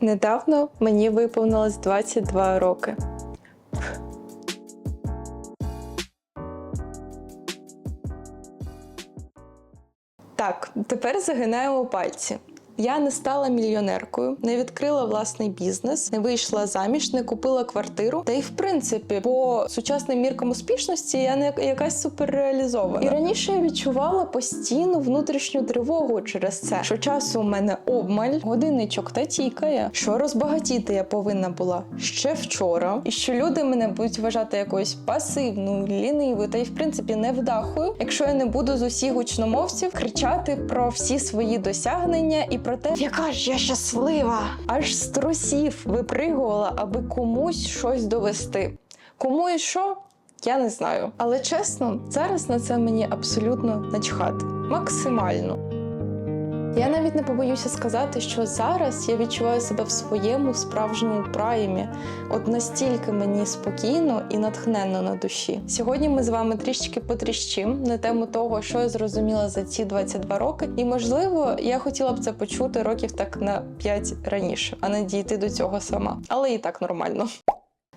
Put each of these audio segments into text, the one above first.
Недавно мені виповнилось 22 роки. Так, тепер загинаємо пальці. Я не стала мільйонеркою, не відкрила власний бізнес, не вийшла заміж, не купила квартиру. Та й в принципі, по сучасним міркам успішності я не якась суперреалізована. І раніше я відчувала постійну внутрішню тривогу через це, що часу у мене обмаль, годинничок та тікає, що розбагатіти я повинна була ще вчора, і що люди мене будуть вважати якоюсь пасивною, лінивою та й в принципі невдахою, якщо я не буду з усіх гучномовців кричати про всі свої досягнення і про те, яка ж я щаслива, аж з трусів випригувала, аби комусь щось довести. Кому і що? Я не знаю. Але чесно, зараз на це мені абсолютно начхати. Максимально. Я навіть не побоюся сказати, що зараз я відчуваю себе в своєму справжньому праймі. От настільки мені спокійно і натхненно на душі. Сьогодні ми з вами трішечки потріщим на тему того, що я зрозуміла за ці 22 роки. І можливо, я хотіла б це почути років так на 5 раніше, а не дійти до цього сама. Але і так нормально.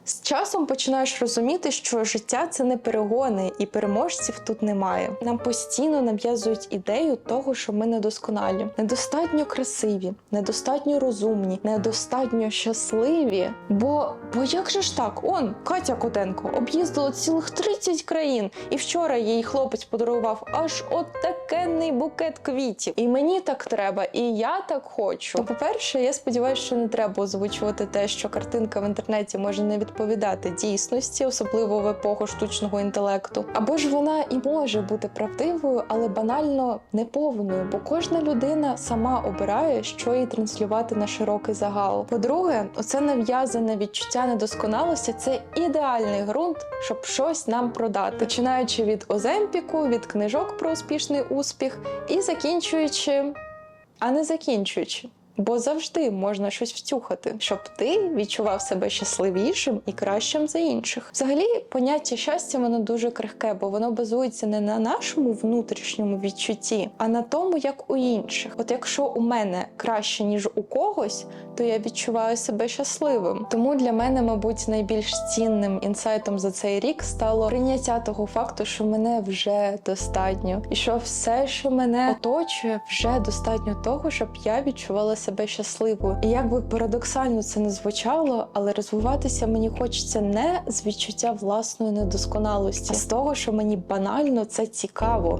З часом починаєш розуміти, що життя це не перегони, і переможців тут немає. Нам постійно нав'язують ідею того, що ми недосконалі, недостатньо красиві, недостатньо розумні, недостатньо щасливі. Бо бо як же ж так? Он Катя Котенко об'їздила цілих 30 країн, і вчора їй хлопець подарував аж от такенний букет квітів. І мені так треба, і я так хочу. То, по-перше, я сподіваюся, що не треба озвучувати те, що картинка в інтернеті може не відповідати дійсності, особливо в епоху штучного інтелекту. Або ж вона і може бути правдивою, але банально неповною, бо кожна людина сама обирає, що їй транслювати на широкий загал. По-друге, оце нав'язане відчуття недосконалості це ідеальний ґрунт, щоб щось нам продати, починаючи від оземпіку, від книжок про успішний успіх і закінчуючи, а не закінчуючи. Бо завжди можна щось втюхати, щоб ти відчував себе щасливішим і кращим за інших. Взагалі, поняття щастя воно дуже крихке, бо воно базується не на нашому внутрішньому відчутті, а на тому, як у інших. От якщо у мене краще ніж у когось, то я відчуваю себе щасливим. Тому для мене, мабуть, найбільш цінним інсайтом за цей рік стало прийняття того факту, що мене вже достатньо, і що все, що мене оточує, вже достатньо того, щоб я відчувала себе щасливою. І як би парадоксально це не звучало, але розвиватися мені хочеться не з відчуття власної недосконалості, а з того, що мені банально це цікаво.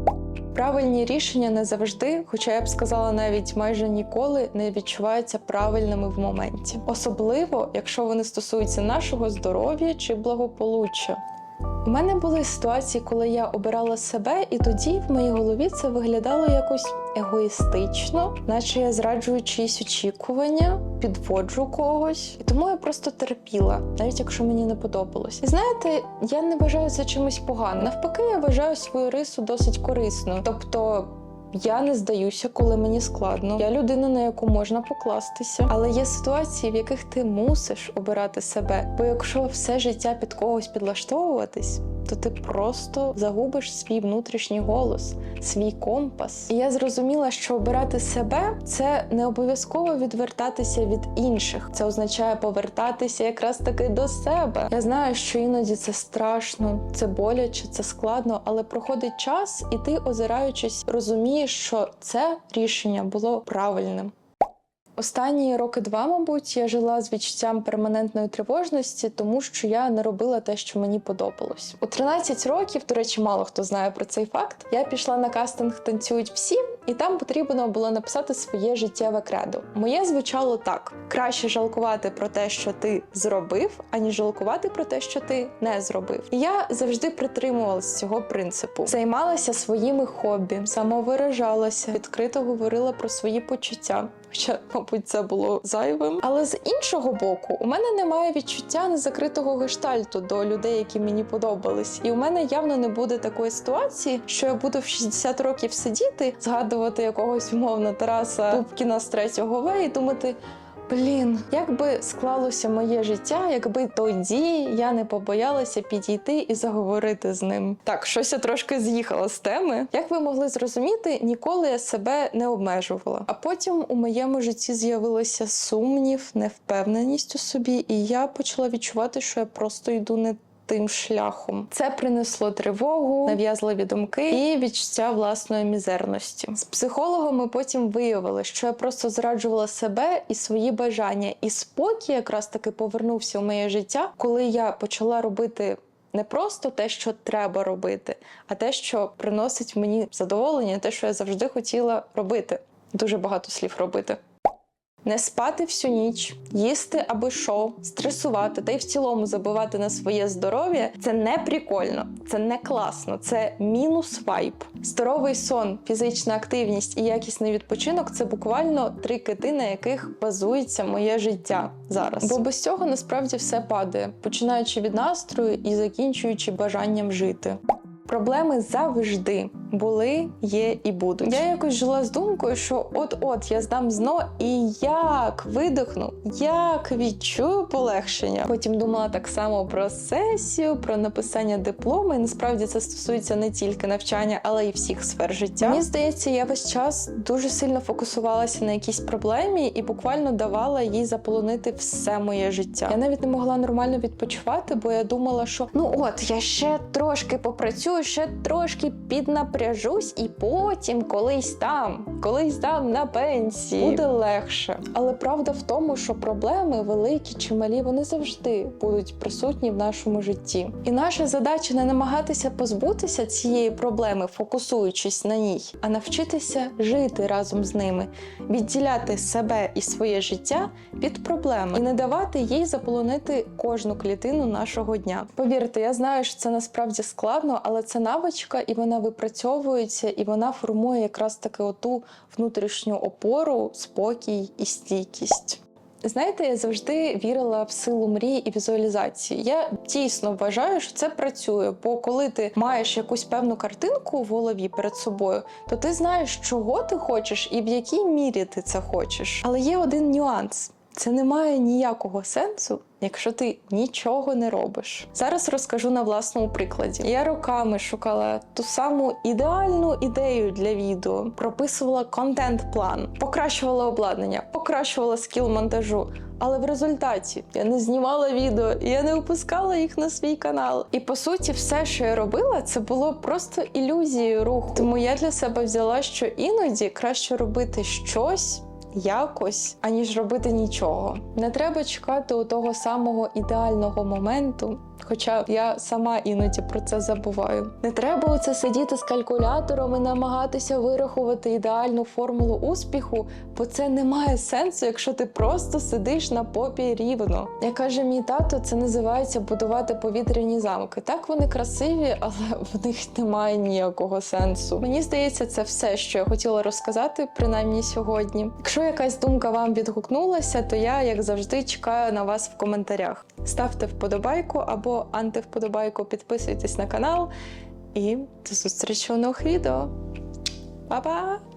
Правильні рішення не завжди, хоча я б сказала, навіть майже ніколи не відчуваються правильними в моменті, особливо якщо вони стосуються нашого здоров'я чи благополуччя. У мене були ситуації, коли я обирала себе, і тоді в моїй голові це виглядало якось егоїстично, наче я зраджую чиїсь очікування, підводжу когось. І тому я просто терпіла, навіть якщо мені не подобалось. І знаєте, я не вважаю це чимось поганим. Навпаки, я вважаю свою рису досить корисною. Тобто. Я не здаюся, коли мені складно. Я людина, на яку можна покластися. Але є ситуації, в яких ти мусиш обирати себе. Бо якщо все життя під когось підлаштовуватись, то ти просто загубиш свій внутрішній голос, свій компас. І я зрозуміла, що обирати себе це не обов'язково відвертатися від інших. Це означає повертатися якраз таки до себе. Я знаю, що іноді це страшно, це боляче, це складно, але проходить час, і ти, озираючись, розумієш, що це рішення було правильним. Останні роки два, мабуть, я жила з відчуттям перманентної тривожності, тому що я не робила те, що мені подобалось. У 13 років, до речі, мало хто знає про цей факт. Я пішла на кастинг танцюють всі, і там потрібно було написати своє життєве кредо. Моє звучало так: краще жалкувати про те, що ти зробив, аніж жалкувати про те, що ти не зробив. І я завжди притримувалася цього принципу, займалася своїми хобі, самовиражалася, відкрито говорила про свої почуття. Хоча, мабуть, це було зайвим. Але з іншого боку, у мене немає відчуття незакритого гештальту до людей, які мені подобались. І у мене явно не буде такої ситуації, що я буду в 60 років сидіти, згадувати якогось умовно Тараса Пупкіна з 3 В і думати. Блін, як би склалося моє життя, якби тоді я не побоялася підійти і заговорити з ним. Так, щось я трошки з'їхала з теми. Як ви могли зрозуміти, ніколи я себе не обмежувала. А потім у моєму житті з'явилося сумнів, невпевненість у собі, і я почала відчувати, що я просто йду не тим шляхом. Це принесло тривогу, нав'язливі думки і відчуття власної мізерності. З психологом ми потім виявили, що я просто зраджувала себе і свої бажання. І спокій якраз таки повернувся в моє життя, коли я почала робити. Не просто те, що треба робити, а те, що приносить мені задоволення, те, що я завжди хотіла робити. Дуже багато слів робити. Не спати всю ніч, їсти аби що, стресувати та й в цілому забивати на своє здоров'я це не прикольно, це не класно, це мінус вайб. Здоровий сон, фізична активність і якісний відпочинок це буквально три кити, на яких базується моє життя зараз. Бо без цього насправді все падає, починаючи від настрою і закінчуючи бажанням жити. Проблеми завжди були, є і будуть. Я якось жила з думкою, що от-от я здам ЗНО і як видихну, як відчую полегшення. Потім думала так само про сесію, про написання диплому. І насправді це стосується не тільки навчання, але й всіх сфер життя. Мені здається, я весь час дуже сильно фокусувалася на якійсь проблемі і буквально давала їй заполонити все моє життя. Я навіть не могла нормально відпочивати, бо я думала, що ну от я ще трошки попрацюю, ще трошки піднапряжусь, і потім колись там, колись там на пенсії буде легше. Але правда в тому, що проблеми великі чи малі, вони завжди будуть присутні в нашому житті. І наша задача не намагатися позбутися цієї проблеми, фокусуючись на ній, а навчитися жити разом з ними, відділяти себе і своє життя від проблеми і не давати їй заполонити кожну клітину нашого дня. Повірте, я знаю, що це насправді складно, але це навичка, і вона випрацьовується, і вона формує якраз таки оту внутрішню опору, спокій і стійкість. Знаєте, я завжди вірила в силу мрії і візуалізації. Я дійсно вважаю, що це працює. Бо коли ти маєш якусь певну картинку в голові перед собою, то ти знаєш, чого ти хочеш і в якій мірі ти це хочеш. Але є один нюанс: це не має ніякого сенсу. Якщо ти нічого не робиш, зараз розкажу на власному прикладі. Я роками шукала ту саму ідеальну ідею для відео, прописувала контент-план, покращувала обладнання, покращувала скіл монтажу. Але в результаті я не знімала відео, я не випускала їх на свій канал. І по суті, все, що я робила, це було просто ілюзією руху. Тому я для себе взяла, що іноді краще робити щось якось, аніж робити нічого. Не треба чекати у того самого ідеального моменту. Хоча я сама іноді про це забуваю. Не треба оце сидіти з калькулятором і намагатися вирахувати ідеальну формулу успіху, бо це не має сенсу, якщо ти просто сидиш на попі рівно. Як каже мій тато, це називається будувати повітряні замки. Так вони красиві, але в них немає ніякого сенсу. Мені здається, це все, що я хотіла розказати, принаймні сьогодні. Якщо якась думка вам відгукнулася, то я, як завжди, чекаю на вас в коментарях. Ставте вподобайку або антивподобайку, підписуйтесь на канал і до зустрічі у нових відео. Па-па!